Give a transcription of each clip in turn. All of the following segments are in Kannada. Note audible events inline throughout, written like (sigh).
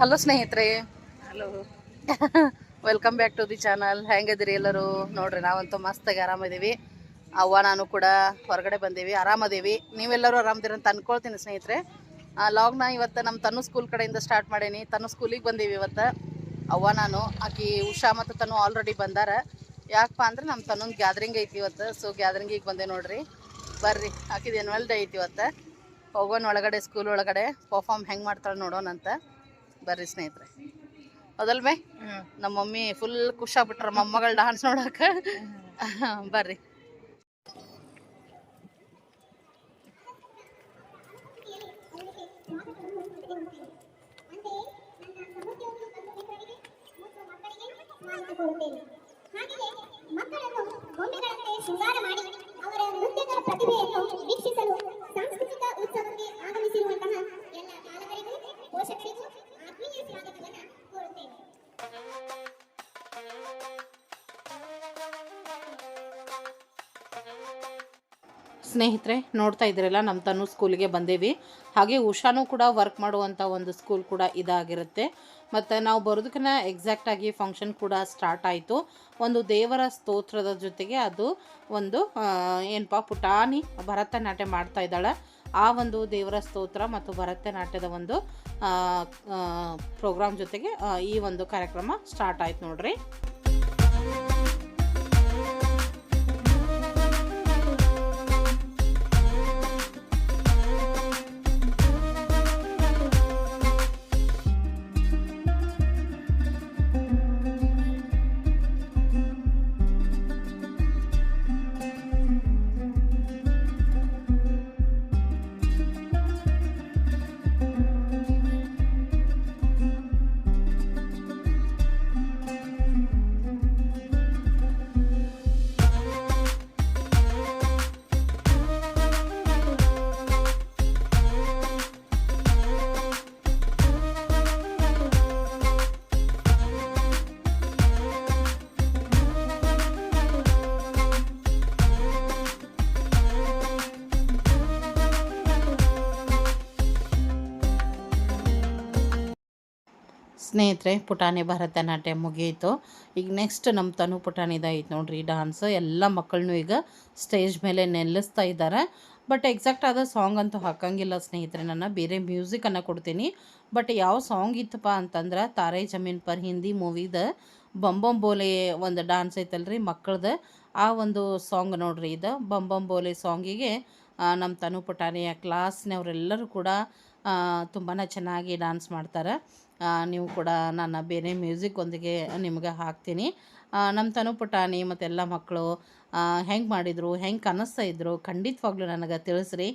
ಹಲೋ ಸ್ನೇಹಿತರೆ. Hello welcome back to the channel ಹೆಂಗದಿರಿ ಎಲ್ಲರೂ? ನೋಡ್ರಿ ನಾವಂತೂ ಮಸ್ತಾಗಿ ಆರಾಮಿದೀವಿ ಅವ್ವ ನಾನು ಕೂಡ ಹೊರಗಡೆ ಬಂದೀವಿ ಆರಾಮದೇವಿ ನೀವೆಲ್ಲರೂ ಆರಾಮದಿರ ಅಂತ ಅನ್ಕೊಳ್ತೀನಿ ಸ್ನೇಹಿತರೆ. ಲಾಗ್ನ ಇವತ್ತು ನಮ್ಮ ತನು ಸ್ಕೂಲ್ ಕಡೆಯಿಂದ ಸ್ಟಾರ್ಟ್ ಮಾಡೇನಿ. ತನು ಸ್ಕೂಲಿಗೆ ಬಂದೀವಿ ಇವತ್ತು. ಅವ್ವ ನಾನು ಆಕಿ ಉಷಾ ಮತ್ತು ತನು ಆಲ್ರೆಡಿ ಬಂದಾರ. ಯಾಕಪ್ಪ ಅಂದ್ರೆ ನಮ್ಮ ತನ್ನೊಂದು ಗ್ಯಾದ್ರಿಂಗ್ ಐತಿ ಇವತ್ತು. ಸೊ ಗ್ಯಾದ್ರಿಂಗಿಗೆ ಬಂದೆ ನೋಡ್ರಿ. ಬರ್ರಿ ಆಕಿದ ಎನ್ವಲ್ ಡೇ ಐತಿ ಇವತ್ತು. ಹೋಗೋಣ ಒಳಗಡೆ ಸ್ಕೂಲ್ ಒಳಗಡೆ ಪರ್ಫಾರ್ಮ್ ಹೆಂಗೆ ಮಾಡ್ತಾಳೆ ನೋಡೋಣಂತ ಬರ್ರಿ ಸ್ನೇಹಿತರೆ. ಹೌದಲ್ವೇ? ನಮ್ಮ ಮಮ್ಮಿ ಫುಲ್ ಖುಷಾಗ್ಬಿಟ್ರ ಮೊಮ್ಮಗಳ ಡಾನ್ಸ್ ನೋಡಕ್ಕೆ (laughs) ಬರ್ರಿ. ಮಾಡಿ ಅವರ ಪ್ರತಿಭೆಯನ್ನು ವೀಕ್ಷಿಸಲು ಸಾಂಸ್ಕೃತಿಕ ಉತ್ಸವಕ್ಕೆ ಆಗಮಿಸಿರುವಂತಹ ಎಲ್ಲ ಪಾಲಕರಿಗೂ ಪೋಷಕರಿಗೂ ಸ್ನೇಹಿತರೆ, ನೋಡ್ತಾ ಇದ್ದೀರಲ್ಲ ನಮ್ಮ ತನು ಸ್ಕೂಲಿಗೆ ಬಂದೇವಿ. ಹಾಗೆ ಉಷಾನೂ ಕೂಡ ವರ್ಕ್ ಮಾಡುವಂಥ ಒಂದು ಸ್ಕೂಲ್ ಕೂಡ ಇದಾಗಿರುತ್ತೆ. ಮತ್ತು ನಾವು ಬರೋದಕ್ಕಿಂತ ಎಕ್ಸಾಕ್ಟಾಗಿ ಫಂಕ್ಷನ್ ಕೂಡ ಸ್ಟಾರ್ಟ್ ಆಯಿತು. ಒಂದು ದೇವರ ಸ್ತೋತ್ರದ ಜೊತೆಗೆ ಅದು ಒಂದು ಏನಪ್ಪ ಪುಟಾಣಿ ಭರತನಾಟ್ಯ ಮಾಡ್ತಾ ಇದ್ದಾಳೆ. ಆ ಒಂದು ದೇವರ ಸ್ತೋತ್ರ ಮತ್ತು ಭರತನಾಟ್ಯದ ಒಂದು ಪ್ರೋಗ್ರಾಮ್ ಜೊತೆಗೆ ಈ ಒಂದು ಕಾರ್ಯಕ್ರಮ ಸ್ಟಾರ್ಟ್ ಆಯ್ತು ನೋಡ್ರಿ. ಸ್ನೇಹಿತರೆ, ಪುಟಾಣಿ ಭರತನಾಟ್ಯ ಮುಗಿಯಿತು ಈಗ ನೆಕ್ಸ್ಟ್ ನಮ್ಮ ತನು ಪುಟಾಣಿದಾಯ್ತು ನೋಡ್ರಿ ಡಾನ್ಸ್ ಎಲ್ಲ ಮಕ್ಕಳನ್ನೂ ಈಗ ಸ್ಟೇಜ್ ಮೇಲೆ ನೆಲೆಸ್ತಾ ಇದ್ದಾರೆ ಬಟ್ ಎಕ್ಸಾಕ್ಟ್ ಆದ ಸಾಂಗ್ ಅಂತೂ ಹಾಕಂಗಿಲ್ಲ ಸ್ನೇಹಿತರೆ ನನ್ನ, ಬೇರೆ ಮ್ಯೂಸಿಕನ್ನು ಕೊಡ್ತೀನಿ. ಬಟ್ ಯಾವ ಸಾಂಗ್ ಇತ್ತಪ್ಪ ಅಂತಂದ್ರೆ, ತಾರೈ ಜಮೀನ್ ಪರ್ ಹಿಂದಿ ಮೂವಿದ ಬಂಬಂ ಬೋಲೆ ಒಂದು ಡಾನ್ಸ್ ಐತಲ್ರಿ ಮಕ್ಕಳದ. ಆ ಒಂದು ಸಾಂಗ್ ನೋಡ್ರಿ ಇದು ಬಂಬಂ ಬೋಲೆ ಸಾಂಗಿಗೆ ನಮ್ಮ ತನು ಪುಟಾಣಿಯ ಕ್ಲಾಸ್ನವರೆಲ್ಲರೂ ಕೂಡ ತುಂಬಾ ಚೆನ್ನಾಗಿ ಡ್ಯಾನ್ಸ್ ಮಾಡ್ತಾರೆ. ನೀವು ಕೂಡ ನಾನು ಬೇರೆ ಮ್ಯೂಸಿಕ್ ಒಂದಿಗೆ ನಿಮಗೆ ಹಾಕ್ತೀನಿ. ನಮ್ಮ ತನು ಪುಟಾಣಿ ಮತ್ತು ಎಲ್ಲ ಮಕ್ಕಳು ಹೆಂಗೆ ಮಾಡಿದರು, ಹೆಂಗೆ ಕನಸ್ತಾ ಇದ್ದರು ಖಂಡಿತವಾಗ್ಲೂ ನನಗೆ ತಿಳಿಸ್ರಿ.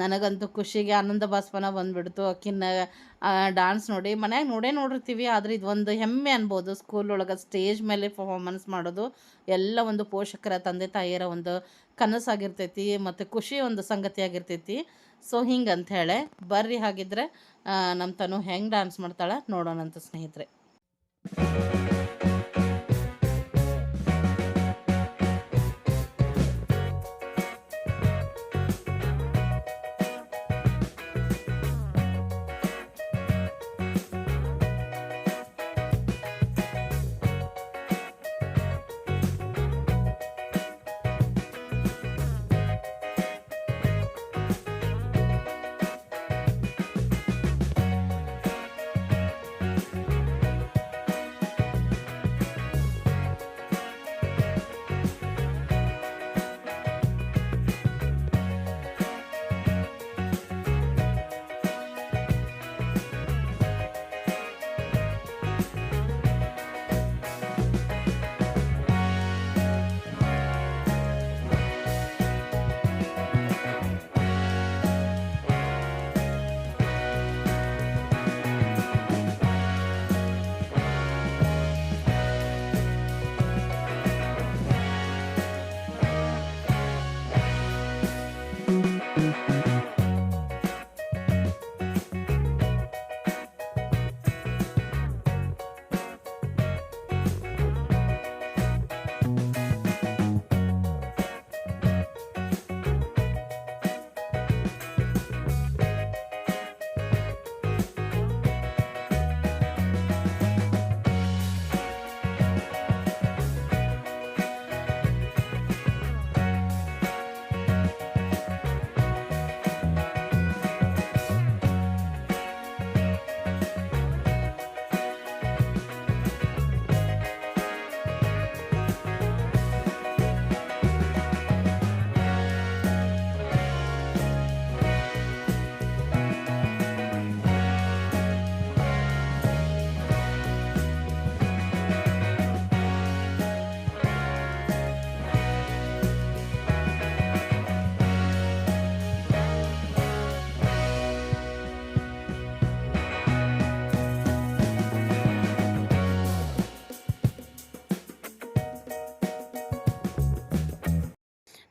ನನಗಂತೂ ಖುಷಿಗೆ ಆನಂದ ಭಾಸ್ಪನ ಬಂದುಬಿಡ್ತು. ಅಕ್ಕಿನ ಡಾನ್ಸ್ ನೋಡಿ ಮನ್ಯಾಗ ನೋಡೇ ನೋಡಿರ್ತೀವಿ, ಆದರೆ ಇದು ಒಂದು ಹೆಮ್ಮೆ ಅನ್ಬೋದು. ಸ್ಕೂಲ್ ಒಳಗೆ ಸ್ಟೇಜ್ ಮೇಲೆ ಪರ್ಫಾರ್ಮೆನ್ಸ್ ಮಾಡೋದು ಎಲ್ಲ ಒಂದು ಪೋಷಕರ, ತಂದೆ ತಾಯಿಯರ ಒಂದು ಕನಸಾಗಿರ್ತೈತಿ ಮತ್ತು ಖುಷಿ ಒಂದು ಸಂಗತಿ ಆಗಿರ್ತೈತಿ ಸೊ ಹಿಂಗೆ ಹೇಳಿ ಬರ್ರಿ ಹಾಗಿದ್ರೆ ನಮ್ಮ ತನು ಹೆಂಗೆ ಡಾನ್ಸ್ ಮಾಡ್ತಾಳೆ ನೋಡೋಣಂತ ಸ್ನೇಹಿತರೆ.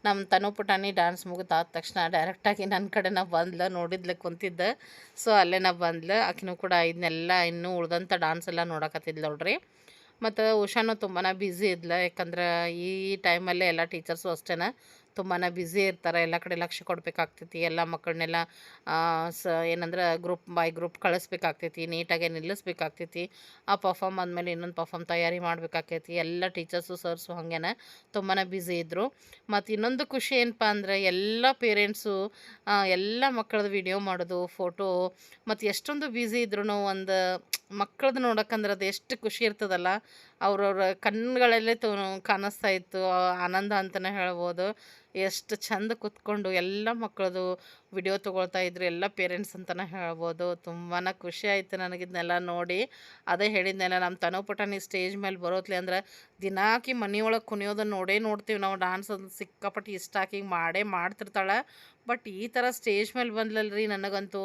ನಮ್ಮ ತನು ಪುಟಾಣಿ ಡ್ಯಾನ್ಸ್ ಮುಗಿದಾದ ತಕ್ಷಣ ಡೈರೆಕ್ಟಾಗಿ ನನ್ನ ಕಡೆ ನಾ ಬಂದ್ಲು, ನೋಡಿದ್ಲೆ ಕುಂತಿದ್ದೆ ಸೊ ಅಲ್ಲೇ ನಾ ಬಂದ್ಲು. ಆಕಿನೂ ಕೂಡ ಇದನ್ನೆಲ್ಲ ಇನ್ನೂ ಉಳ್ದಂಥ ಡಾನ್ಸ್ ಎಲ್ಲ ನೋಡಕತ್ತಿದ್ಲು ನೋಡ್ರಿ. ಮತ್ತು ಉಷಾನು ತುಂಬಾ ಬ್ಯುಸಿ ಇದ್ಲು. ಯಾಕಂದ್ರೆ ಈ ಟೈಮಲ್ಲೇ ಎಲ್ಲ ಟೀಚರ್ಸು ಅಷ್ಟೇ ತುಂಬಾ ಬ್ಯುಸಿ ಇರ್ತಾರೆ, ಎಲ್ಲ ಕಡೆ ಲಕ್ಷ್ಯ ಕೊಡಬೇಕಾಗ್ತೈತಿ, ಎಲ್ಲ ಮಕ್ಕಳನ್ನೆಲ್ಲ ಸ, ಏನಂದ್ರೆ ಗ್ರೂಪ್ ಬೈ ಗ್ರೂಪ್ ಕಳಿಸ್ಬೇಕಾಗ್ತೈತಿ ನೀಟಾಗೆ ನಿಲ್ಲಿಸ್ಬೇಕಾಗ್ತೈತಿ, ಆ ಪರ್ಫಾಮ್ ಆದಮೇಲೆ ಇನ್ನೊಂದು ಪರ್ಫಾಮ್ ತಯಾರಿ ಮಾಡಬೇಕಾಗ್ತೈತಿ, ಎಲ್ಲ ಟೀಚರ್ಸು ಸರ್ಸು ಹಾಗೇನೆ ತುಂಬಾ ಬ್ಯುಸಿ ಇದ್ದರು ಮತ್ತು ಇನ್ನೊಂದು ಖುಷಿ ಏನಪ್ಪ ಅಂದ್ರೆ ಎಲ್ಲ ಪೇರೆಂಟ್ಸು ಎಲ್ಲ ಮಕ್ಕಳದ್ದು ವಿಡಿಯೋ ಮಾಡೋದು ಫೋಟೋ ಮತ್ತು ಎಷ್ಟೊಂದು ಬ್ಯುಸಿ ಇದ್ರೂ ಒಂದು ಮಕ್ಕಳದ್ದು ನೋಡೋಕ್ಕಂದ್ರೆ ಅದು ಎಷ್ಟು ಖುಷಿ ಇರ್ತದಲ್ಲ. ಅವ್ರವ್ರ ಕಣ್ಣುಗಳಲ್ಲೇ ತೋ ಕಾಣಿಸ್ತಾ ಇತ್ತು. ಆನಂದ ಅಂತಲೇ ಹೇಳ್ಬೋದು. ಎಷ್ಟು ಚಂದ ಕೂತ್ಕೊಂಡು ಎಲ್ಲ ಮಕ್ಕಳದು ವಿಡಿಯೋ ತೊಗೊಳ್ತಾ ಇದ್ರು, ಎಲ್ಲ ಪೇರೆಂಟ್ಸ್ ಅಂತಲೇ ಹೇಳ್ಬೋದು. ತುಂಬಾ ಖುಷಿ ಆಯಿತು ನನಗೆ ಇದನ್ನೆಲ್ಲ ನೋಡಿ. ಅದೇ ಹೇಳಿದ್ನೆಲ್ಲ, ನಮ್ಮ ತನು ಪುಟಾಣಿ ಸ್ಟೇಜ್ ಮೇಲೆ ಬರೋತ್ಲೆ ಅಂದ್ರೆ ದಿನಾಕಿ ಮನೆಯೊಳಗೆ ಕುಣಿಯೋದನ್ನು ನೋಡೇ ನೋಡ್ತೀವಿ. ನಾವು ಡ್ಯಾನ್ಸ್ ಅದು ಸಿಕ್ಕಾಪಟ್ಟೆ ಇಷ್ಟ ಆಕಿ ಮಾಡೇ ಮಾಡ್ತಿರ್ತಾಳೆ. ಬಟ್ ಈ ಥರ ಸ್ಟೇಜ್ ಮೇಲೆ ಬಂದ್ಲಲ್ರಿ ನನಗಂತೂ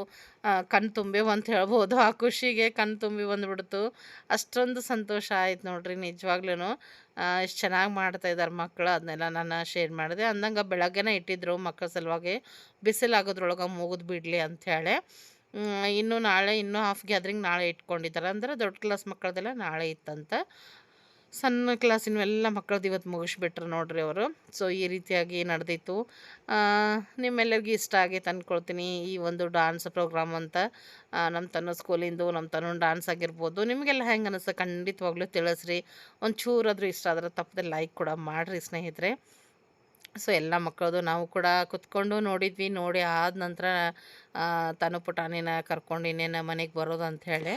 ಕಣ್ ತುಂಬಿ ಅಂತ ಹೇಳ್ಬೋದು. ಆ ಖುಷಿಗೆ ಕಣ್ ತುಂಬಿ ಬಂದುಬಿಡ್ತು. ಅಷ್ಟೊಂದು ಸಂತೋಷ ಆಯ್ತು ನೋಡ್ರಿ ನಿಜವಾಗ್ಲೂ ಎಷ್ಟು ಚೆನ್ನಾಗಿ ಮಾಡ್ತಾ ಇದ್ದಾರೆ ಮಕ್ಕಳು ಅದನ್ನೆಲ್ಲ ನಾನು ಶೇರ್ ಮಾಡಿದೆ. ಅಂದಂಗೆ ಬೆಳಗ್ಗೆನೇ ಇಟ್ಟಿದ್ರು ಮಕ್ಕಳ ಸಲುವಾಗಿ. ಬಿಸಿಲಾಗೋದ್ರೊಳಗೆ ಮುಗಿದು ಬಿಡಲಿ ಅಂಥೇಳಿ ಇನ್ನು ನಾಳೆ, ಇನ್ನೂ ಹಾಫ್ ಗ್ಯಾದ್ರಿಂಗ್ ನಾಳೆ ಇಟ್ಕೊಂಡಿದ್ದಾರೆ ಅಂದ್ರೆ ದೊಡ್ಡ ಕ್ಲಾಸ್ ಮಕ್ಕಳದೆಲ್ಲ ನಾಳೆ ಇತ್ತಂತ. ಸಣ್ಣ ಕ್ಲಾಸಿನ ಎಲ್ಲ ಮಕ್ಕಳದ್ದು ಇವತ್ತು ಮುಗಿಸ್ಬಿಟ್ರು ನೋಡ್ರಿ ಅವರು. ಸೊ ಈ ರೀತಿಯಾಗಿ ನಡೆದಿತ್ತು. ನಿಮ್ಮೆಲ್ಲರಿಗೂ ಇಷ್ಟ ಆಗಿ ಅಂದ್ಕೊಳ್ತೀನಿ ಈ ಒಂದು ಡಾನ್ಸ್ ಪ್ರೋಗ್ರಾಮ್ ಅಂತ. ನಮ್ಮ ತನ್ನ ಸ್ಕೂಲಿಂದು ನಮ್ಮ ತನ್ನ ಡಾನ್ಸ್ ಆಗಿರ್ಬೋದು. ನಿಮಗೆಲ್ಲ ಹೆಂಗೆ ಅನಿಸ್ತು ಖಂಡಿತವಾಗ್ಲೂ ತಿಳಿಸ್ರಿ. ಒಂಚೂರಾದ್ರೂ ಇಷ್ಟ ಆದ್ರೆ ತಪ್ಪದೆ ಲೈಕ್ ಕೂಡ ಮಾಡಿರಿ ಸ್ನೇಹಿತರೆ. ಸೊ ಎಲ್ಲ ಮಕ್ಕಳದು ನಾವು ಕೂಡ ಕುತ್ಕೊಂಡು ನೋಡಿದ್ವಿ. ನೋಡಿ ಆದ ನಂತರ ತನು ಕರ್ಕೊಂಡು ಇನ್ನೇನು ಮನೆಗೆ ಬರೋದು ಅಂಥೇಳಿ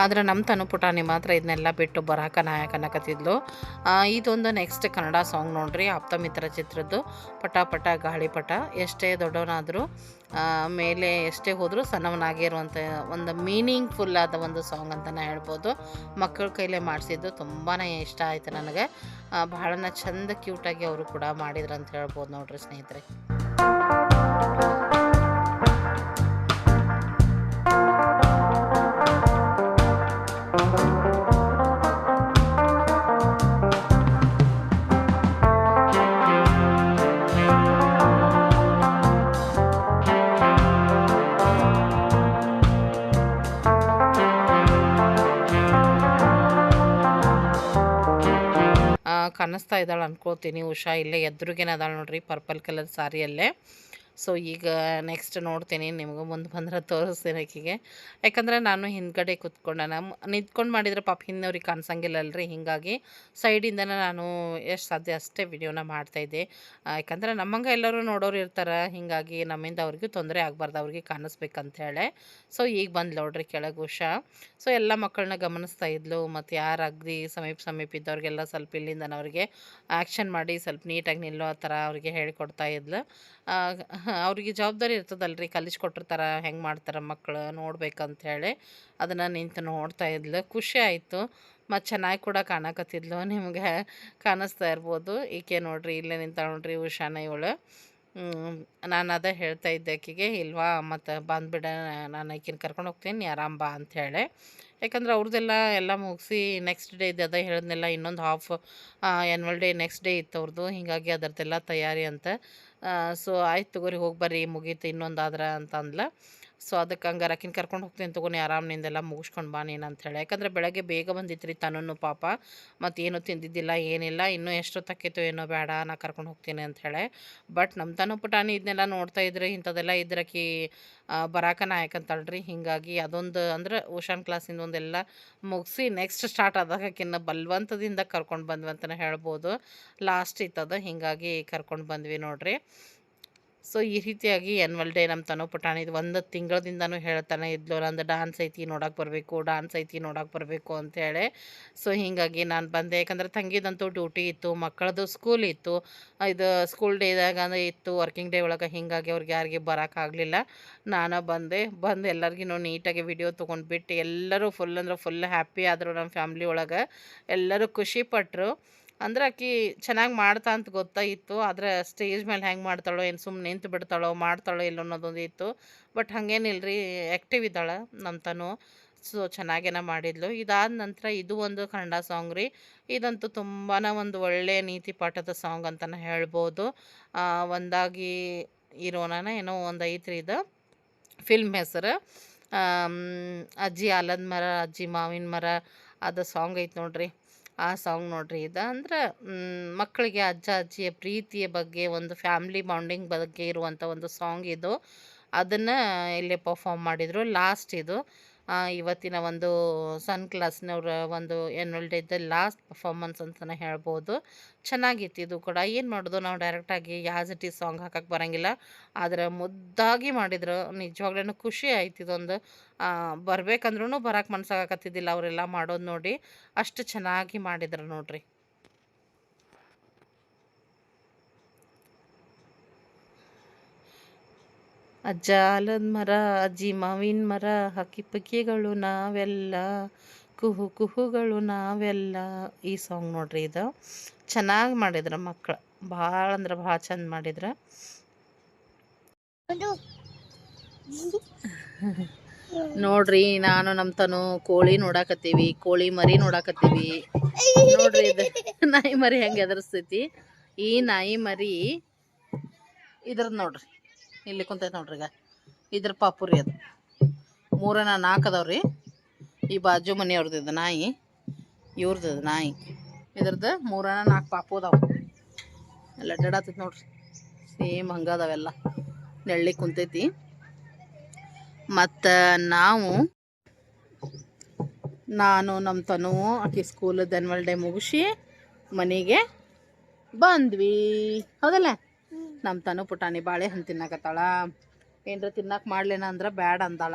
ಆದ್ರೆ ನಮ್ಮ ತನು ಪುಟಾಣಿ ಮಾತ್ರ ಇದನ್ನೆಲ್ಲ ಬಿಟ್ಟು ಬರಾಕ ನಾಯಕ ಅನ್ನಕತ್ತಿದ್ಲು ಇದೊಂದು ನೆಕ್ಸ್ಟ್ ಕನ್ನಡ ಸಾಂಗ್ ನೋಡ್ರಿ, ಆಪ್ತಮಿತ್ರ ಚಿತ್ರದ್ದು. ಪಟ ಪಟ ಗಾಳಿಪಟ, ಎಷ್ಟೇ ದೊಡ್ಡವನಾದರೂ ಮೇಲೆ ಎಷ್ಟೇ ಹೋದರೂ ಸಣ್ಣವನಾಗೇ ಇರುವಂಥ ಒಂದು ಮೀನಿಂಗ್ಫುಲ್ ಆದ ಒಂದು ಸಾಂಗ್ ಅಂತಲೇ ಹೇಳ್ಬೋದು. ಮಕ್ಕಳ ಕೈಲೇ ಮಾಡಿಸಿದ್ದು ತುಂಬಾ ಇಷ್ಟ ಆಯಿತು ನನಗೆ. ಬಹಳ ಬಹಳನ ಚಂದ ಕ್ಯೂಟಾಗಿ ಅವರು ಕೂಡ ಮಾಡಿದ್ರು ಅಂತ ಹೇಳ್ಬೋದು ನೋಡ್ರಿ ಸ್ನೇಹಿತರೆ. ಕಾಣಿಸ್ತಾ ಇದ್ದಾಳೆ ಅನ್ಕೋತೀನಿ. ಉಷಾ ಇಲ್ಲೇ ಎದುರಿಗೇನೆ ನೋಡ್ರಿ ಪರ್ಪಲ್ ಕಲರ್ ಸಾರಿಯಲ್ಲೇ ಸೊ ಈಗ ನೆಕ್ಸ್ಟ್ ನೋಡ್ತೀನಿ ನಿಮಗೂ ಮುಂದೆ ಬಂದ್ರೆ ತೋರಿಸ್ತೀನಿ ಆಕೆಗೆ. ಯಾಕಂದ್ರೆ ನಾನು ಹಿಂದ್ಗಡೆ ಕೂತ್ಕೊಂಡೆ. ನಮ್ಮ ನಿಂತ್ಕೊಂಡು ಮಾಡಿದ್ರೆ ಪಾಪ ಹಿಂದವ್ರಿಗೆ ಕಾಣಿಸಂಗಿಲ್ಲಲ್ರಿ ಹೀಗಾಗಿ ಸೈಡಿಂದನೇ ನಾನು ಎಷ್ಟು ಸಾಧ್ಯ ಅಷ್ಟೇ ವಿಡಿಯೋನ ಮಾಡ್ತಾಯಿದ್ದೆ ಯಾಕಂದ್ರೆ ನಮ್ಮಂಗೆ ಎಲ್ಲರೂ ನೋಡೋರು ಇರ್ತಾರೆ ಹೀಗಾಗಿ ನಮ್ಮಿಂದ ಅವ್ರಿಗೂ ತೊಂದರೆ ಆಗಬಾರ್ದು ಅವ್ರಿಗೆ ಕಾಣಿಸ್ಬೇಕಂತೇಳೆ ಸೊ ಈಗ ಬಂದು ನೋಡ್ರಿ ಕೆಳಗೆ ಉಷಾ. ಸೊ ಎಲ್ಲ ಮಕ್ಕಳನ್ನ ಗಮನಿಸ್ತಾ ಇದ್ಲು ಮತ್ತು ಯಾರು ಅಗ್ದಿ ಸಮೀಪ ಸಮೀಪ ಇದ್ದವ್ರಿಗೆಲ್ಲ ಸ್ವಲ್ಪ ಇಲ್ಲಿಂದ ಅವ್ರಿಗೆ ಆ್ಯಕ್ಷನ್ ಮಾಡಿ ಸ್ವಲ್ಪ ನೀಟಾಗಿ ನಿಲ್ಲೋ ಥರ ಅವ್ರಿಗೆ ಹೇಳಿಕೊಡ್ತಾ ಇದ್ಲು. ಆ, ಅವ್ರಿಗೆ ಜವಾಬ್ದಾರಿ ಇರ್ತದಲ್ರಿ ಕಲಿಸ್ಕೊಟ್ಟಿರ್ತಾರೆ ಹೆಂಗೆ ಮಾಡ್ತಾರೆ ಮಕ್ಕಳು ನೋಡ್ಬೇಕಂಥೇಳಿ ಅದನ್ನು ನಿಂತು ನೋಡ್ತಾ ಇದ್ಲು. ಖುಷಿ ಆಯಿತು. ಮತ್ತು ಚೆನ್ನಾಗಿ ಕೂಡ ಕಾಣಕತ್ತಿದ್ಲು. (laughs) ನಿಮಗೆ ಕಾಣಿಸ್ತಾ ಇರ್ಬೋದು. ಈಕೆ ನೋಡ್ರಿ, ಇಲ್ಲೇ ನಿಂತ ನೋಡ್ರಿ ಉಷಾನ ಇವಳು. ನಾನು ಅದೇ ಹೇಳ್ತಾ ಇದ್ದೆ ಆಕೆಗೆ, ಇಲ್ವಾ, ಮತ್ತು ಬಂದುಬಿಡ, ನಾನು ಆಕಿನ ಕರ್ಕೊಂಡು ಹೋಗ್ತೀನಿ ಆರಾಮ್ ಬಾ ಅಂಥೇಳಿ ಯಾಕಂದ್ರೆ ಅವ್ರದ್ದೆಲ್ಲ ಎಲ್ಲ ಮುಗಿಸಿ ನೆಕ್ಸ್ಟ್ ಡೇ ಇದೆ ಅದೇ ಹೇಳಿದ್ನೆಲ್ಲ, ಇನ್ನೊಂದು half annual day next day ಇತ್ತು ಅವ್ರದ್ದು ಹೀಗಾಗಿ ಅದರದ್ದೆಲ್ಲ ತಯಾರಿ ಅಂತ ಸೊ ಆಯ್ತು ತಗೋರಿ ಹೋಗಿ ಬರ್ರಿ ಮುಗೀತು ಇನ್ನೊಂದು ಆದ್ರೆ ಅಂತ ಅಂದ್ಲ ಸೊ ಅದಕ್ಕೆ ಹಂಗಾರೆ ಆಕಿನ ಕರ್ಕೊಂಡು ಹೋಗ್ತೀನಿ ತೊಗೊಂಡು ನೀ ಆರಾಮ್ನಿಂದೆಲ್ಲ ಮುಗಿಸ್ಕೊಂಡು ಬಾ ನೀನು ಹೇಳಿ ಯಾಕಂದ್ರೆ ಬೆಳಗ್ಗೆ ಬೇಗ ಬಂದಿತ್ತು ರೀ ತನ್ನೂ ಪಾಪ. ಮತ್ತೇನು ತಿಂದಿದ್ದಿಲ್ಲ, ಏನಿಲ್ಲ, ಇನ್ನೂ ತಕ್ಕಿತ್ತು ಏನೋ ಬೇಡ, ನಾ ಕರ್ಕೊಂಡು ಹೋಗ್ತೀನಿ ಅಂಥೇಳಿ ಬಟ್ ನಮ್ಮ ತನು ಪುಟಾಣಿ ಇದನ್ನೆಲ್ಲ ನೋಡ್ತಾ ಇದ್ರೆ ಇಂಥದ್ದೆಲ್ಲ ಇದ್ರಕಿ ಬರಾಕ ನಾಯಕಂತಳ್ರಿ ಹೀಗಾಗಿ ಅದೊಂದು ಅಂದ್ರೆ ಓಷನ್ ಕ್ಲಾಸಿಂದ ಒಂದೆಲ್ಲ ಮುಗಿಸಿ ನೆಕ್ಸ್ಟ್ ಸ್ಟಾರ್ಟ್ ಆದಾಗ ಆಕಿನ್ನ ಬಲವಂತದಿಂದ ಕರ್ಕೊಂಡು ಬಂದ್ವಿ ಅಂತಲೇ ಹೇಳ್ಬೋದು. ಲಾಸ್ಟ್ ಇತ್ತದ, ಹೀಗಾಗಿ ಕರ್ಕೊಂಡು ಬಂದ್ವಿ ನೋಡ್ರಿ. ಸೊ, ಈ ರೀತಿಯಾಗಿ ಆ್ಯನ್ವಲ್ ಡೇ ನಮ್ಮ ತನು ಪುಟಾಣಿದು ಒಂದು ತಿಂಗಳದಿಂದನೂ ಹೇಳ್ತಾನೆ ಇದ್ಲು. ನಂದು ಡಾನ್ಸ್ ಐತಿ, ನೋಡೋಕೆ ಬರಬೇಕು, ಡಾನ್ಸ್ ಐತಿ, ನೋಡೋಕೆ ಬರಬೇಕು ಅಂತೇಳಿ ಸೊ, ಹೀಗಾಗಿ ನಾನು ಬಂದೆ. ಯಾಕಂದ್ರೆ ತಂಗಿದಂತೂ ಡ್ಯೂಟಿ ಇತ್ತು, ಮಕ್ಕಳದು ಸ್ಕೂಲ್ ಇತ್ತು. ಇದು ಸ್ಕೂಲ್ ಡೇದಾಗ ಇತ್ತು, ವರ್ಕಿಂಗ್ ಡೇ ಒಳಗೆ ಹೀಗಾಗಿ ಅವ್ರಿಗೆ ಯಾರಿಗೆ ಬರೋಕ್ಕಾಗಲಿಲ್ಲ ನಾನು ಬಂದೆ. ಬಂದು ಎಲ್ಲರಿಗೂ ನೀಟಾಗಿ ವಿಡಿಯೋ ತೊಗೊಂಡ್ಬಿಟ್ಟು ಎಲ್ಲರೂ ಫುಲ್ ಅಂದ್ರೆ ಫುಲ್ ಹ್ಯಾಪಿ ಆದರು ನಮ್ಮ ಫ್ಯಾಮ್ಲಿ ಒಳಗೆ. ಎಲ್ಲರೂ ಖುಷಿ ಪಟ್ಟರು ಅಂದ್ರೆ ಆಕಿ ಚೆನ್ನಾಗಿ ಮಾಡ್ತಾ ಅಂತ ಗೊತ್ತಾಯಿತ್ತು ಆದರೆ ಸ್ಟೇಜ್ ಮೇಲೆ ಹೆಂಗೆ ಮಾಡ್ತಾಳೋ, ಏನು ಸುಮ್ಮನೆ ನಿಂತು ಬಿಡ್ತಾಳೋ, ಮಾಡ್ತಾಳೋ ಇಲ್ಲ ಅನ್ನೋದೊಂದು ಇತ್ತು. ಬಟ್ ಹಾಗೇನಿಲ್ಲ ರೀ ಆ್ಯಕ್ಟಿವ್ ಇದ್ದಾಳೆ ನಮ್ಮ ತನು ಸೊ ಚೆನ್ನಾಗೇನ ಮಾಡಿದ್ಲು. ಇದಾದ ನಂತರ ಇದು ಒಂದು ಕನ್ನಡ ಸಾಂಗ್ ರೀ. ಇದಂತೂ ತುಂಬಾ ಒಂದು ಒಳ್ಳೆಯ ನೀತಿ ಪಾಠದ ಸಾಂಗ್ ಅಂತಲೇ ಹೇಳ್ಬೋದು. ಒಂದಾಗಿ ಇರೋಣ ಏನೋ ಒಂದು ಐತ್ರಿ ಇದು. ಫಿಲ್ಮ್ ಹೆಸರು. ಅಜ್ಜಿ ಆಲದ ಮರ, ಅಜ್ಜಿ ಮಾವಿನ ಮರ, ಅದು ಸಾಂಗ್ ಐತೆ ನೋಡ್ರಿ. ಆ ಸಾಂಗ್ ನೋಡ್ರಿ. ಇದು ಅಂದ್ರೆ ಮಕ್ಕಳಿಗೆ ಅಜ್ಜ, ಅಜ್ಜಿಯ ಪ್ರೀತಿಯ ಬಗ್ಗೆ, ಒಂದು ಫ್ಯಾಮ್ಲಿ ಬಾಂಡಿಂಗ್ ಬಗ್ಗೆ ಇರುವಂಥ ಒಂದು ಸಾಂಗ್ ಇದು. ಅದನ್ನು ಇಲ್ಲಿ ಪರ್ಫಾಮ್ ಮಾಡಿದರು ಲಾಸ್ಟ್ ಇದು. ಇವತ್ತಿನ ಒಂದು ಸನ್ ಕ್ಲಾಸ್ನವ್ರ ಒಂದು ಎನ್ವಲ್ ಡೇದ ಲಾಸ್ಟ್ ಪರ್ಫಾರ್ಮೆನ್ಸ್ ಅಂತಲೇ ಹೇಳ್ಬೋದು. ಚೆನ್ನಾಗಿತ್ತು ಇದು ಕೂಡ. ಏನು ಮಾಡೋದು? ನಾವು ಡೈರೆಕ್ಟಾಗಿ ಯಾಸ್ ಇಟ್ ಈಸ್ ಸಾಂಗ್ ಹಾಕಕ್ಕೆ ಬರೋಂಗಿಲ್ಲ. ಆದರೆ ಮುದ್ದಾಗಿ ಮಾಡಿದ್ರು. ನಿಜವಾಗ್ಲೂ ಖುಷಿ ಆಯ್ತು ಇದೊಂದು. ಬರಬೇಕಂದ್ರೂ ಬರೋಕ್ಕೆ ಮನ್ಸಾಗಕತ್ತಿದ್ದಿಲ್ಲ ಅವರೆಲ್ಲ ಮಾಡೋದು ನೋಡಿ. ಅಷ್ಟು ಚೆನ್ನಾಗಿ ಮಾಡಿದ್ರು ನೋಡ್ರಿ. ಅಜ್ಜ ಆಲದ ಮರ ಅಜ್ಜಿ ಮಾವಿನ ಮರ ಹಕ್ಕಿ ಪಕ್ಕಿಗಳು ನಾವೆಲ್ಲ, ಕುಹು ಕುಹುಗಳು ನಾವೆಲ್ಲ. ಈ ಸಾಂಗ್ ನೋಡ್ರಿ ಇದು. ಚೆನ್ನಾಗಿ ಮಾಡಿದ್ರ ಮಕ್ಕಳು ಭಾಳ ಅಂದ್ರೆ ಭಾಳ ಚಂದ ಮಾಡಿದ್ರ. ನೋಡ್ರಿ, ನಾನು ನಮ್ಮ ತನು ಕೋಳಿ ನೋಡಾಕತ್ತೀವಿ, ಕೋಳಿ ಮರಿ ನೋಡಾಕತ್ತೀವಿ. ನೋಡ್ರಿ ಇದು. ನಾಯಿ ಮರಿ ಹೆಂಗೆ ಎದುರಿಸ್ತೈತಿ? ಈ ನಾಯಿ ಮರಿ ಇದ್ರದ್ದು ನೋಡ್ರಿ. ಇಲ್ಲಿ ಕುಂತೈತೆ ನೋಡ್ರಿ ಈಗ. ಇದ್ರ ಪಾಪುರಿ ಅದು. ಮೂರನ ನಾಲ್ಕು ಅದಾವ್ರಿ. ಈ ಬಾಜು ಮನೆಯವ್ರದ್ದು ಇದು ನಾಯಿ. ಇವ್ರದ್ದು ನಾಯಿ. ಇದ್ರದ್ದು ಮೂರನ ನಾಲ್ಕು ಪಾಪು ಅದಾವ. ಎಲ್ಲ ಅಡ್ಡಾಡತ್ತೈತಿ ನೋಡ್ರಿ. ಸೇಮ್ ಹಂಗೆ ಅದಾವೆಲ್ಲ ನೆಳ್ಳಿ ಕುಂತೈತಿ. ಮತ್ತು ನಾವು, ನಾನು ನಮ್ಮ ತನು ಆಕೆ ಸ್ಕೂಲ್ ಆ್ಯನ್ವಲ್ ಡೇ ಮುಗಿಸಿ ಮನೆಗೆ ಬಂದ್ವಿ. ಹೌದಲ್ಲ? ನಮ್ಮ ತನು ಪುಟಾಣಿ ಬಾಳೆಹಣ್ಣು ತಿನ್ನಕತ್ತಾಳ. ಏನರ ತಿನ್ನಕ್ಕೆ ಮಾಡ್ಲೇನ ಅಂದ್ರೆ ಬ್ಯಾಡ ಅಂದಾಳ.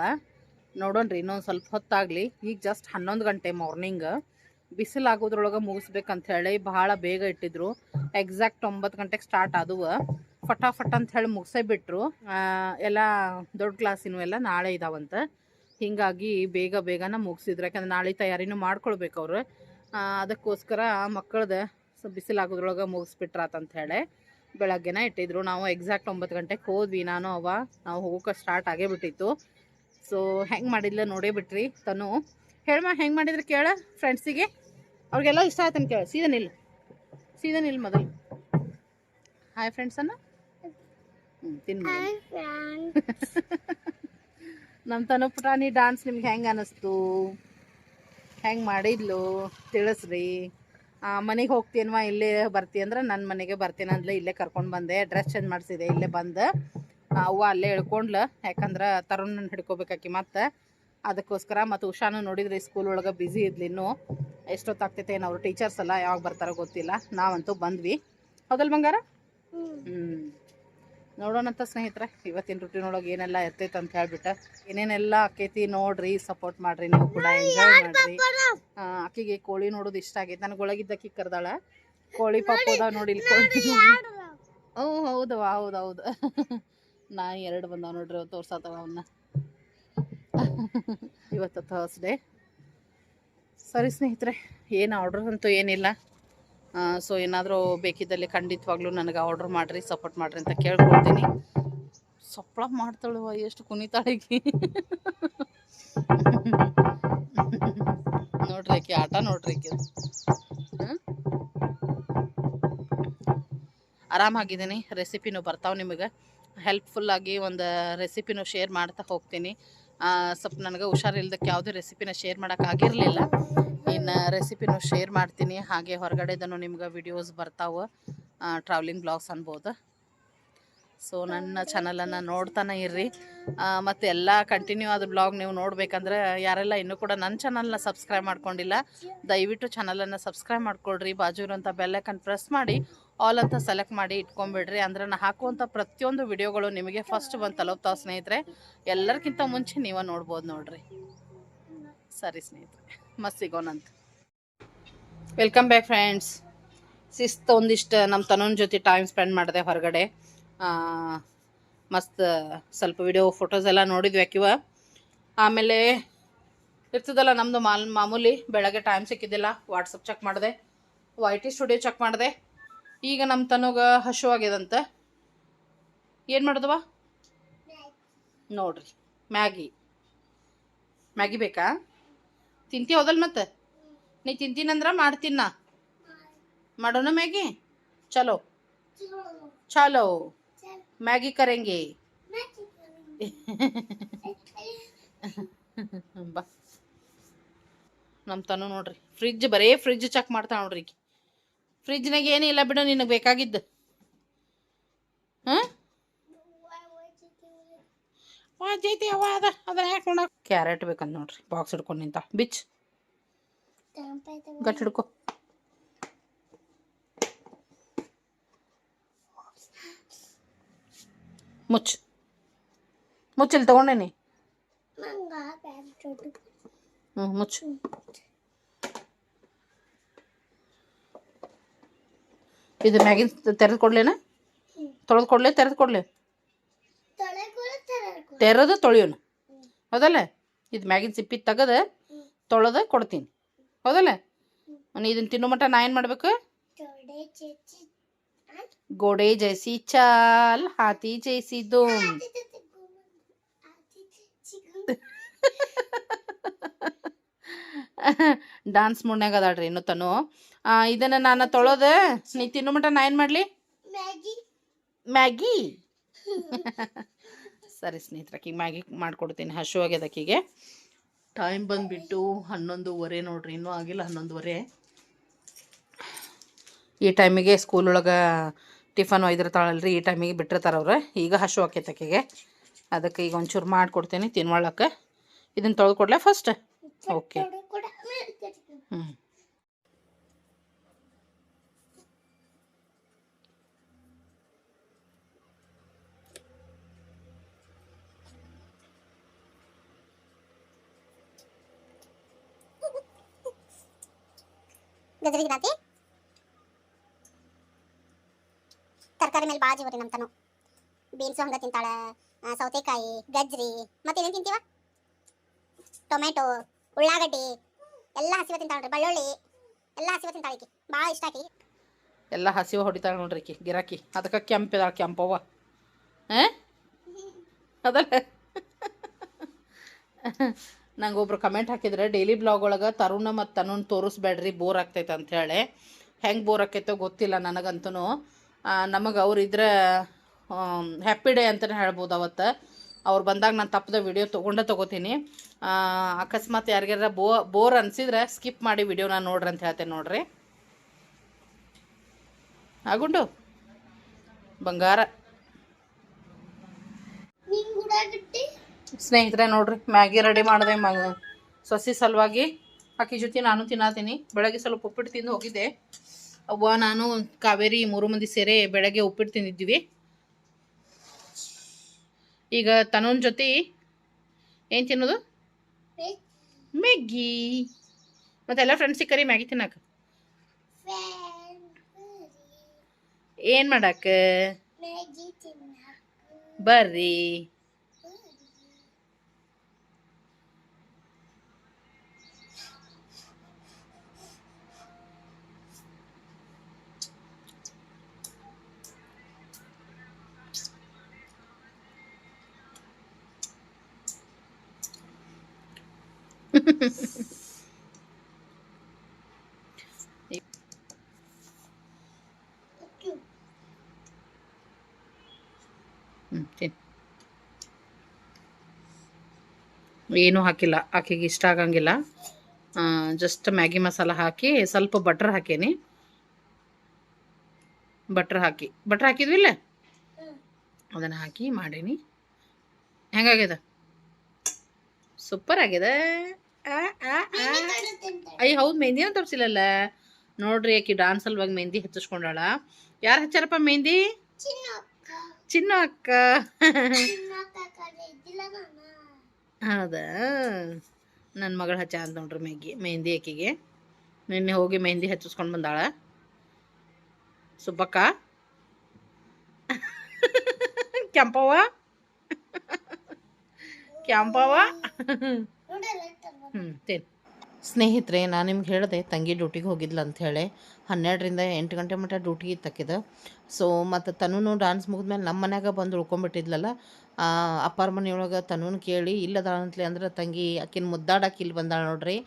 ನೋಡೋಣ್ರಿ, ಇನ್ನೊಂದು ಸ್ವಲ್ಪ ಹೊತ್ತಾಗಲಿ. ಈಗ ಜಸ್ಟ್ ಹನ್ನೊಂದು ಗಂಟೆ ಮಾರ್ನಿಂಗ್ ಬಿಸಿಲಾಗೋದ್ರೊಳಗೆ ಮುಗಿಸ್ಬೇಕಂತ ಹೇಳಿ ಭಾಳ ಬೇಗ ಇಟ್ಟಿದ್ರು. ಎಕ್ಸಾಕ್ಟ್ ಒಂಬತ್ತು ಗಂಟೆಗೆ ಸ್ಟಾರ್ಟ್ ಆದವು. ಫಟಾಫಟ್ ಅಂತ ಹೇಳಿ ಮುಗಿಸೇ ಬಿಟ್ಟರು ಎಲ್ಲ ದೊಡ್ಡ ಕ್ಲಾಸಿನವು ಎಲ್ಲ ನಾಳೆ ಇದಾವಂತ. ಹೀಗಾಗಿ ಬೇಗ ಬೇಗನ ಮುಗಿಸಿದ್ರು. ಯಾಕಂದ್ರೆ ನಾಳೆ ತಯಾರಿನೂ ಮಾಡ್ಕೊಳ್ಬೇಕು ಅವ್ರು. ಅದಕ್ಕೋಸ್ಕರ ಮಕ್ಕಳದ ಬಿಸಿಲಾಗೋದ್ರೊಳಗೆ ಮುಗಿಸ್ಬಿಟ್ರಾತಂತ ಹೇಳಿ ಬೆಳಗ್ಗೆನ ಇಟ್ಟಿದ್ರು. ನಾವು ಎಕ್ಸಾಕ್ಟ್ ಒಂಬತ್ತು ಗಂಟೆಗೆ ಹೋದ್ವಿ. ನಾನು ಅವ ನಾವು ಹೋಗೋಕೆ ಸ್ಟಾರ್ಟ್ ಆಗೇ ಬಿಟ್ಟಿತ್ತು. ಸೊ ಹೆಂಗೆ ಮಾಡಿದ್ಲ ನೋಡೇ ಬಿಟ್ರಿ. ತನು ಹೇಳಮ್ಮ ಹೆಂಗೆ ಮಾಡಿದ್ರೆ ಕೇಳ ಫ್ರೆಂಡ್ಸಿಗೆ ಅವ್ರಿಗೆಲ್ಲ ಇಷ್ಟ ಆಯ್ತಂತ ಕೇಳ. ಸೀದಾ ನಿಲ್ ಸೀದಾ ನಿಲ್ ಮೊದಲು. ಹಾಯ್ ಫ್ರೆಂಡ್ಸ್ ಅನ್ನ? ಹ್ಞೂ ತಿನ್ನಿ ನಮ್ಮ ತನು ಪುಟಾಣಿ ಡಾನ್ಸ್ ನಿಮ್ಗೆ ಹೆಂಗೆ ಅನ್ನಿಸ್ತು ಹೆಂಗೆ ಮಾಡಿದ್ಲು? ತಿಳಿಸ್ರಿ. ಮನೆಗೆ ಹೋಗ್ತೀನವ ಇಲ್ಲೇ ಬರ್ತಿ ಅಂದ್ರೆ ನನ್ನ ಮನೆಗೆ ಬರ್ತೀನಿ ಅಂದ್ಲೆ ಇಲ್ಲೇ ಕರ್ಕೊಂಡು ಬಂದೆ ಡ್ರೆಸ್ ಚೇಂಜ್ ಮಾಡಿಸಿದೆ ಇಲ್ಲೇ ಬಂದು. ಅವ್ವ ಅಲ್ಲೇ ಇಳ್ಕೊಂಡ್ಲ ಯಾಕಂದ್ರೆ ತರುಣನ ಹಿಡ್ಕೋಬೇಕಾಕಿ ಮತ್ತೆ. ಅದಕ್ಕೋಸ್ಕರ ಮತ್ತು ಉಷಾನು ನೋಡಿದ್ರೆ ಸ್ಕೂಲ್ ಒಳಗೆ ಬ್ಯುಸಿ ಇದ್ಲಿ ಇನ್ನೂ. ಎಷ್ಟೊತ್ತಾಗ್ತೈತೆ ಏನು ಅವರು ಟೀಚರ್ಸ್ ಎಲ್ಲ ಯಾವಾಗ ಬರ್ತಾರೋ ಗೊತ್ತಿಲ್ಲ. ನಾವಂತೂ ಬಂದ್ವಿ. ಹೌದಲ್ ಬಂಗಾರ? ಹ್ಞೂ ನೋಡೋಣಂತ ಸ್ನೇಹಿತರೆ ಇವತ್ತಿನ ರುಟೀನ್ ಒಳಗೆ ಏನೆಲ್ಲ ಇರ್ತೈತೆ ಅಂತ ಹೇಳ್ಬಿಟ್ಟು ಏನೇನೆಲ್ಲ ಆಕೈತಿ ನೋಡ್ರಿ ಸಪೋರ್ಟ್ ಮಾಡ್ರಿ ನೀವು ಕೂಡ ಎಂಜಾಯ್ ಮಾಡ್ರಿ. ಅಕ್ಕಿಗೆ ಆಕಿಗೆ ಕೋಳಿ ನೋಡೋದು ಇಷ್ಟ ಆಗೈತೆ. ನನಗೆ ಒಳಗಿದ್ದಕ್ಕಿ ಕರ್ದಾಳ. ಕೋಳಿ ಪಾಪೋದ ನೋಡಿ ಕೋಳಿ. ಓ ಹೌದವ ಹೌದು ಹೌದು. (laughs) ನಾಯಿ ಎರಡು ಬಂದಾವ ನೋಡ್ರಿ ತೋರ್ಸತ್ತವ ಅವನ್ನ (laughs) ಇವತ್ತು ಥರ್ಸ್ಡೇ ಸರಿ ಸ್ನೇಹಿತರೆ ಏನು ಆರ್ಡ್ರ್ ಅಂತೂ ಏನಿಲ್ಲ. ಸೊ ಏನಾದರೂ ಬೇಕಿದ್ದಲ್ಲಿ ಖಂಡಿತವಾಗ್ಲೂ ನನಗೆ ಆರ್ಡ್ರ್ ಮಾಡಿರಿ ಸಪೋರ್ಟ್ ಮಾಡಿರಿ ಅಂತ ಕೇಳ್ಕೊಳ್ತೀನಿ. ಸಪ್ಪಳ ಮಾಡ್ತಾಳುವ ಎಷ್ಟು ಕುಣಿತಾಳಿಗೆ ನೋಡ್ರಿ ಆಕೆ ಆಟ, ನೋಡ್ರಿ ಆಕೆ? ಆರಾಮಾಗಿದ್ದೀನಿ ರೆಸಿಪಿನೂ ಬರ್ತಾವೆ ನಿಮಗೆ. ಹೆಲ್ಪ್ಫುಲ್ಲಾಗಿ ಒಂದು ರೆಸಿಪಿನೂ ಶೇರ್ ಮಾಡ್ತಾ ಹೋಗ್ತೀನಿ. ಸ್ವಲ್ಪ ನನಗೆ ಹುಷಾರಿಲ್ದಕ್ಕೆ ಯಾವುದೇ ರೆಸಿಪಿನ ಶೇರ್ ಮಾಡೋಕ್ಕಾಗಿರಲಿಲ್ಲ ಇನ್ನು ರೆಸಿಪಿನೂ ಶೇರ್ ಮಾಡ್ತೀನಿ. ಹಾಗೆ ಹೊರಗಡೆದನು ನಿಮ್ಗೆ ವಿಡಿಯೋಸ್ ಬರ್ತಾವೆ ಟ್ರಾವೆಲಿಂಗ್ ಬ್ಲಾಗ್ಸ್ ಅನ್ಬೋದು. ಸೊ ನನ್ನ ಚಾನಲನ್ನು ನೋಡ್ತಾನೆ ಇರ್ರಿ. ಮತ್ತು ಎಲ್ಲ ಕಂಟಿನ್ಯೂ ಆದ ಬ್ಲಾಗ್ ನೀವು ನೋಡಬೇಕಂದ್ರೆ ಯಾರೆಲ್ಲ ಇನ್ನೂ ಕೂಡ ನನ್ನ ಚಾನಲ್ನ ಸಬ್ಸ್ಕ್ರೈಬ್ ಮಾಡ್ಕೊಂಡಿಲ್ಲ, ದಯವಿಟ್ಟು ಚಾನಲನ್ನು ಸಬ್ಸ್ಕ್ರೈಬ್ ಮಾಡ್ಕೊಳ್ರಿ. ಬಾಜು ಇರೋಂಥ ಬೆಲ್ಲೈಕನ್ ಪ್ರೆಸ್ ಮಾಡಿ ಆಲ್ ಅಂತ ಸೆಲೆಕ್ಟ್ ಮಾಡಿ ಇಟ್ಕೊಂಬಿಡ್ರಿ ಅಂದರೆ ನಾನು ಹಾಕುವಂಥ ಪ್ರತಿಯೊಂದು ವಿಡಿಯೋಗಳು ನಿಮಗೆ ಫಸ್ಟ್ ಬಂದು ತಲುಪ್ತಾವೆ ಸ್ನೇಹಿತರೆ. ಎಲ್ಲರಿಗಿಂತ ಮುಂಚೆ ನೀವು ನೋಡ್ಬೋದು ನೋಡ್ರಿ. ಸರಿ ಸ್ನೇಹಿತರೆ ಮಸ್ತ್ ಸಿಗೋಣಂತ ವೆಲ್ಕಮ್ ಬ್ಯಾಕ್ ಫ್ರೆಂಡ್ಸ್ ಸಿಸ್ತ್ ಒಂದಿಷ್ಟು ನಮ್ಮ ತನೋನ್ ಜೊತೆ ಟೈಮ್ ಸ್ಪೆಂಡ್ ಮಾಡಿದೆ ಹೊರಗಡೆ. ಮಸ್ತ್ ಸ್ವಲ್ಪ ವಿಡಿಯೋ ಫೋಟೋಸ್ ಎಲ್ಲ ನೋಡಿದ್ವಿ ಆಕಿವ ಆಮೇಲೆ ಇರ್ತದಲ್ಲ ನಮ್ಮದು ಮಾಲ್, ಮಾಮೂಲಿ ಬೆಳಗ್ಗೆ ಟೈಮ್ ಸಿಕ್ಕಿದ್ದಿಲ್ಲ ವಾಟ್ಸಪ್ ಚೆಕ್ ಮಾಡಿದೆ ವೈ ಟಿ ಸ್ಟುಡಿಯೋ ಚೆಕ್ ಮಾಡಿದೆ. ಈಗ ನಮ್ಮ ತನಗ ಹಶುವಾಗಿದಂತೆ ಏನು ಮಾಡಿದವ ನೋಡ್ರಿ, ಮ್ಯಾಗಿ. ಮ್ಯಾಗಿ ಬೇಕಾ? ತಿಂತಿ ಹೋದಲ್ ಮತ್ತೆ? ನೀ ತಿಂತೀನಂದ್ರ ಮಾಡ್ತೀನಿ ನಾ. ಮಾಡೋಣ ಮ್ಯಾಗಿ? ಚಲೋ. ಚಲೋ. ಮ್ಯಾಗಿ करेंगे ಬಾ. ನಮ್ಮ ತನು ನೋಡ್ರಿ ಫ್ರಿಜ್ ಬರೇ ಫ್ರಿಜ್ ಚೆಕ್ ಮಾಡ್ತಾ ನೋಡ್ರಿ ಫ್ರಿಜ್ನಾಗ ಏನಿಲ್ಲ ಬಿಡು ನಿನಗೆ ಬೇಕಾಗಿದ್ದು. ಹಾಂ ವಾಜೈತಿ ಅವ ಅದ ಅದನ್ನ ಯಾಕೆ ಕ್ಯಾರೆಟ್ ಬೇಕಂತ ನೋಡ್ರಿ ಬಾಕ್ಸ್ ಹಿಡ್ಕೊಂಡು ನಿಂತ. ಬಿಚ್ ಗಟ್ಟಿ ಹಿಡ್ಕೊ. ಮುಚ್ಚ್. ಮುಚ್ಚಲ್ಲಿ ತಗೊಂಡೇನಿ ಹ್ಞೂ ಮುಚ್ಚು. ಇದು ಮ್ಯಾಗಿನ್ ತೆರೆದು ಕೊಡ್ಲೇನ? ತೊಳೆದು ಕೊಡ್ಲೆ ತೆರೆದು ಕೊಡ್ಲೆ? ತೆರೆದು ತೊಳಿಯೋಣ. ಹೌದಲ್ಲ? ಇದು ಮ್ಯಾಗಿನ ಸಿಪ್ಪಿ ತೆಗೆದು ತೊಳೆದು ಕೊಡ್ತೀನಿ. ಹೌದಲ್ಲ? ನೀ ಇದನ್ನ ತಿನ್ನೋ ಮಟ್ಟ ನಾ ಏನು ಮಾಡ್ಬೇಕು? ಗೋಡೆ ಜೈಸಿ ಚಾಲ್ ಹಾತಿ ಜೈಸಿ दुम ಡಾನ್ಸ್ ಮೂಡ್ನಾಗ ಅದಾಳ್ರಿ ಇನ್ನು ತನು. ಇದನ್ನ ನಾನು ತೊಳೋದ. ನೀ ತಿನ್ನು ಮಟ್ಟ ನಾ ಏನು ಮಾಡಲಿ? ಮ್ಯಾಗಿ. ಸರಿ ಸ್ನೇಹಿತರೆ ಆಕಿಗೆ ಮ್ಯಾಗಿ ಮಾಡ್ಕೊಡ್ತೀನಿ ಹಶು ಆಗ್ಯದ ಆಕಿಗೆ. ಟೈಮ್ ಬಂದುಬಿಟ್ಟು ಹನ್ನೊಂದುವರೆ ನೋಡ್ರಿ ಇನ್ನೂ ಆಗಿಲ್ಲ ಹನ್ನೊಂದುವರೆ. ಈ ಟೈಮಿಗೆ ಸ್ಕೂಲ್ ಒಳಗೆ ಟಿಫನ್ ಒಯ್ದಿರ್ತಾಳಲ್ರಿ, ಈ ಟೈಮಿಗೆ ಬಿಟ್ಟಿರ್ತಾರೆ ಅವ್ರು. ಈಗ ಹಶು ಆಕೈತೆ ಅದಕ್ಕೆ ಈಗ ಒಂಚೂರು ಮಾಡಿಕೊಡ್ತೀನಿ, ತಿನ್ವಾಳಕ್ಕೆ. ಇದನ್ನು ತೊಳೆದು ಕೊಡ್ಲೇ ಫಸ್ಟ್ ಓಕೆ ಹ್ಞೂ ಗಜರಿಗಿರಾತಿ ತರಕಾರಿ ಮೇಲೆ ಭಾಳ ಜೀವರಿ ನಮ್ಮ ತನು ಬೀನ್ಸು ಹಂಗೆ ತಿಂತಾಳೆ ಸೌತೆಕಾಯಿ ಸೌತೆಕಾಯಿ ಮತ್ತೆ ಏನೇನು ತಿಂತೀವ? ಟೊಮೆಟೊ ಉಳ್ಳಾಗಡ್ಡಿ, ಎಲ್ಲ ಹಸಿವ ತಿಂತಾಳ್ರಿ ಬೆಳ್ಳುಳ್ಳಿ, ಎಲ್ಲ ಹಸಿವ ತಿಂತಾಳೆ ಈಕಿ ಭಾಳ ಇಷ್ಟ ಆಕಿ. ಎಲ್ಲ ಹಸಿವ ಹೊಡಿತಾಳೆ ನೋಡ್ರಿ ಆಕಿ ಗಿರಾಕಿ. ಅದಕ್ಕೆ ಕೆಂಪಿದಾಳ ಕೆಂಪವ್ವ. ಅದಲ್ಲ. ನಂಗೆ ಒಬ್ರು ಕಮೆಂಟ್ ಹಾಕಿದ್ರೆ ಡೈಲಿ ಬ್ಲಾಗ್ ಒಳಗೆ ತರುಣ ಮತ್ತು ತನುನ್ ತೋರಿಸ್ಬೇಡ್ರಿ ಬೋರ್ ಆಗ್ತೈತೆ ಅಂಥೇಳಿ ಹೆಂಗೆ ಬೋರ್ ಆಕೈತೋ ಗೊತ್ತಿಲ್ಲ ನನಗಂತೂ ನಮಗೆ ಅವ್ರು ಇದ್ರೆ ಹ್ಯಾಪಿ ಡೇ ಅಂತಲೇ ಹೇಳ್ಬೋದು ಅವತ್ತು. ಅವ್ರು ಬಂದಾಗ ನಾನು ತಪ್ಪದ ವಿಡಿಯೋ ತೊಗೊಂಡೇ ತೊಗೋತೀನಿ. ಅಕಸ್ಮಾತ್ ಯಾರಿಗಾರ ಬೋ ಬೋರ್ ಅನಿಸಿದ್ರೆ ಸ್ಕಿಪ್ ಮಾಡಿ ವಿಡಿಯೋನ ನೋಡ್ರಿ ಅಂತ ಹೇಳ್ತೇನೆ ನೋಡ್ರಿ. ಆಗುಂಡು ಬಂಗಾರ. ಸ್ನೇಹಿತರೆ ನೋಡ್ರಿ ಮ್ಯಾಗಿ ರೆಡಿ ಮಾಡಿದೆ ಮಗ ಸೊಸಿ ಸಲುವಾಗಿ. ಆಕಿ ಜೊತೆ ನಾನು ತಿನ್ನತೀನಿ. ಬೆಳಗ್ಗೆ ಸ್ವಲ್ಪ ಉಪ್ಪಿಟ್ಟು ತಿಂದು ಹೋಗಿದ್ದೆ. ಅವ್ವ ನಾನು ಕಾವೇರಿ ಮೂರು ಮಂದಿ ಸೇರಿ ಬೆಳಗ್ಗೆ ಉಪ್ಪಿಟ್ಟು ತಿಂದಿದ್ವಿ ಈಗ ತನ್ನೊಂದು ಜೊತೆ ಏನು ತಿನ್ನೋದು? ಮ್ಯಾಗಿ. ಮತ್ತೆಲ್ಲ ಫ್ರೆಂಡ್ಸಿಗೆ ಕರಿ ಮ್ಯಾಗಿ ತಿನ್ನಕ್ಕೆ ಏನು ಮಾಡಕ್ಕೆ ಬರ್ರಿ. (laughs) ಏನೂ ಹಾಕಿಲ್ಲ ಆಕೆಗೆ ಇಷ್ಟ ಆಗಂಗಿಲ್ಲ. ಜಸ್ಟ್ ಮ್ಯಾಗಿ ಮಸಾಲ ಹಾಕಿ ಸ್ವಲ್ಪ ಬಟ್ರ್ ಹಾಕೀನಿ. ಬಟ್ರ್ ಹಾಕಿ. ಬಟ್ರ್ ಹಾಕಿದ್ವಿಲ್ಲ ಅದನ್ನು ಹಾಕಿ ಮಾಡೀನಿ. ಹೆಂಗಾಗ್ಯದ ಸೂಪರ್ ಆಗಿದೆ. ಆ, ಆ, ಆ. ಅಯ್ಯ ಹೌದು ಮೆಹಂದಿನ ತೋರಿಸಿಲ್ಲಲ್ಲ? ನೋಡ್ರಿ ಆಕಿ ಡಾನ್ಸ್ ಅಲ್ವಾಗ ಮೆಹಂದಿ ಹಚ್ಚಿಸ್ಕೊಂಡಾಳ. ಯಾರು ಹಚ್ಚಾರಪ್ಪ ಮೆಹಂದಿ? ಚಿನ್ನ ಅಕ್ಕ ಹೌದಾ? ನನ್ನ ಮಗಳು ಹಚ್ಚ ಅಂತ ನೋಡ್ರಿ ಮೆಗ್ಗಿ ಮೆಹಂದಿ ಆಕಿಗೆ. ನಿನ್ನೆ ಹೋಗಿ ಮೆಹಂದಿ ಹಚ್ಚಿಸ್ಕೊಂಡು ಬಂದಾಳ. ಸುಬ್ಬಕ್ಕ. ಕೆಂಪವ್ವ. ಕೆಂಪವ್ವ. ಹ್ಞೂ ಸ್ನೇಹಿತರೆ, ನಾನು ನಿಮ್ಗೆ ಹೇಳಿದೆ, ತಂಗಿ ಡ್ಯೂಟಿಗೆ ಹೋಗಿದ್ಲ ಅಂಥೇಳಿ ಹನ್ನೆರಡರಿಂದ ಎಂಟು ಗಂಟೆ ಮಟ್ಟ ಡ್ಯೂಟಿ ತಕ್ಕಿದ ಸೊ ಮತ್ತು ತನೂ ಡಾನ್ಸ್ ಮುಗಿದ್ಮೇಲೆ ನಮ್ಮ ಮನ್ಯಾಗ ಬಂದು ಉಳ್ಕೊಂಬಿಟ್ಟಿದ್ಲಲ್ಲ ಅಪ್ಪಾರ ಮನೆಯೊಳಗೆ ತನೂನು ಕೇಳಿ ಇಲ್ಲದ ಅಂತಲೇ ಅಂದ್ರೆ ತಂಗಿ ಆಕಿನ ಮುದ್ದಾಡಕ್ಕೆ ಇಲ್ಲಿ ಬಂದಾಳ ನೋಡ್ರಿ.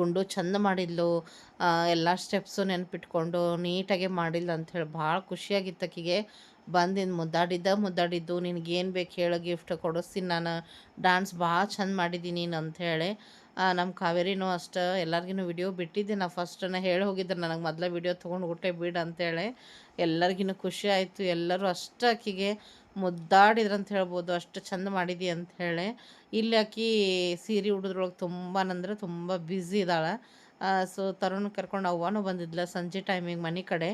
ಗುಂಡು ಚಂದ ಮಾಡಿದ್ಲು. ಎಲ್ಲ ಸ್ಟೆಪ್ಸು ನೆನಪಿಟ್ಕೊಂಡು ನೀಟಾಗೆ ಮಾಡಿಲ್ಲ ಅಂಥೇಳಿ ಭಾಳ ಖುಷಿಯಾಗಿತ್ತು ಆಕಿಗೆ ಬಂದಿದ್ದು ಮುದ್ದಾಡಿದ್ದ ಮುದ್ದಾಡಿದ್ದು ನಿನಗೇನು ಬೇಕು ಹೇಳೋ ಗಿಫ್ಟ್ ಕೊಡಿಸ್ತೀನಿ ನಾನು. ಡ್ಯಾನ್ಸ್ ಭಾಳ ಚಂದ ಮಾಡಿದ್ದೀನಿ ಅಂಥೇಳಿ ನಮ್ಮ ಕಾವೇರಿನೂ ಅಷ್ಟು ಎಲ್ಲರಿಗೂ ವಿಡಿಯೋ ಬಿಟ್ಟಿದ್ದೆ. ನಾ ಫಸ್ಟನ್ನು ಹೇಳಿ ಹೋಗಿದ್ದೆ ನನಗೆ ಮೊದಲ ವಿಡಿಯೋ ತೊಗೊಂಡು ಬಿಟ್ಟೆ ಬಿಡು ಅಂತೇಳಿ ಎಲ್ಲರಿಗೂ ಖುಷಿ ಆಯಿತು. ಎಲ್ಲರೂ ಅಷ್ಟು ಆಕಿಗೆ ಮುದ್ದಾಡಿದ್ರು ಅಂತ ಹೇಳ್ಬೋದು, ಅಷ್ಟು ಚಂದ ಮಾಡಿದಿ ಅಂತ ಹೇಳಿ ಇಲ್ಲಿ ಆಕಿ ಸೀರೆ ಉಡಿದ್ರೊಳಗೆ ತುಂಬ ನಂದ್ರೆ ತುಂಬ ಬ್ಯುಸಿ ಇದ್ದಾಳೆ ಸೊ ತರುಣ್ ಕರ್ಕೊಂಡು ಅವ್ವನೂ ಬಂದಿದ್ಲ ಸಂಜೆ ಟೈಮಿಗೆ ಮನೆ ಕಡೆ.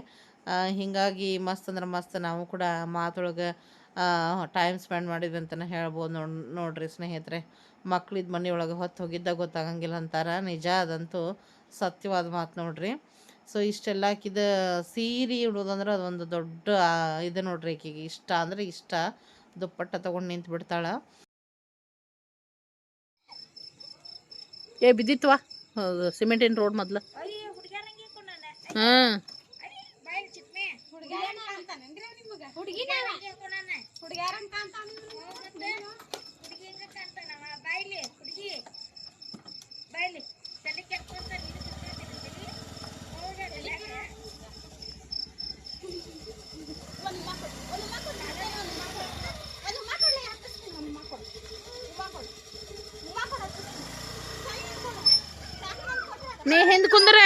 ಹಿಂಗಾಗಿ ಮಸ್ತ್ ಅಂದ್ರೆ ಮಸ್ತ್ ನಾವು ಕೂಡ ಮಾತೊಳಗೆ ಟೈಮ್ ಸ್ಪೆಂಡ್ ಮಾಡಿದ್ವಿ ಅಂತಲೇ ಹೇಳ್ಬೋದು ನೋಡಿ ನೋಡ್ರಿ ಸ್ನೇಹಿತರೆ. ಮಕ್ಳಿದ್ದು ಮನೆಯೊಳಗೆ ಹೊತ್ತು ಹೋಗಿದ್ದ ಗೊತ್ತಾಗಂಗಿಲ್ಲ ಅಂತಾರ. ನಿಜ ಅದಂತೂ ಸತ್ಯವಾದ ಮಾತು ನೋಡ್ರಿ. ಸೊ ಇಷ್ಟೆಲ್ಲ ಆಕಿದ ಸೀರೆ ಉಡೋದಂದ್ರೆ ಅದೊಂದು ದೊಡ್ಡ ಇದು ನೋಡ್ರಿ ಈಕೆಗೆ. ಇಷ್ಟ ಅಂದ್ರೆ ಇಷ್ಟ. ದುಪ್ಪಟ್ಟ ತೊಗೊಂಡು ನಿಂತು ಬಿಡ್ತಾಳೆ. ಏ ಬಿದ್ದಿತ್ವಾ ಹೌದು ಸಿಮೆಂಟಿನ ರೋಡ್ ಮೊದ್ಲು. ಹಾಂ ನೀ ಹಿಂದ್ ಕುಂದ್ರ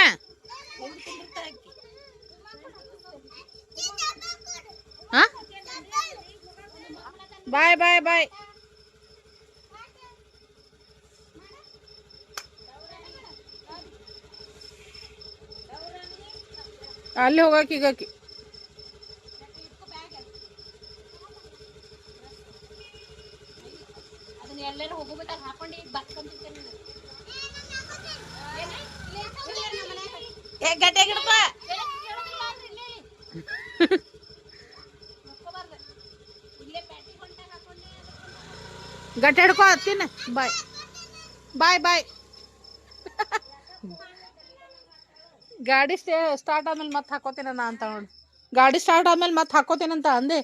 बाय बाय बाय होगा कि ಗಟ್ಟಿ ಹಿಡ್ಕೊ ತಿನ್ನ ಬಾಯ್ ಬಾಯ್ ಬಾಯ್ ಗಾಡಿ ಸ್ಟೇ ಸ್ಟಾರ್ಟ್ ಆದ್ಮೇಲೆ ಮತ್ತೆ ಹಾಕೋತೀನ ನಾ ಅಂತ ನೋಡಿ ಗಾಡಿ ಸ್ಟಾರ್ಟ್ ಆದ್ಮೇಲೆ ಮತ್ತೆ ಹಾಕೋತೀನಂತ ಅಂದೆ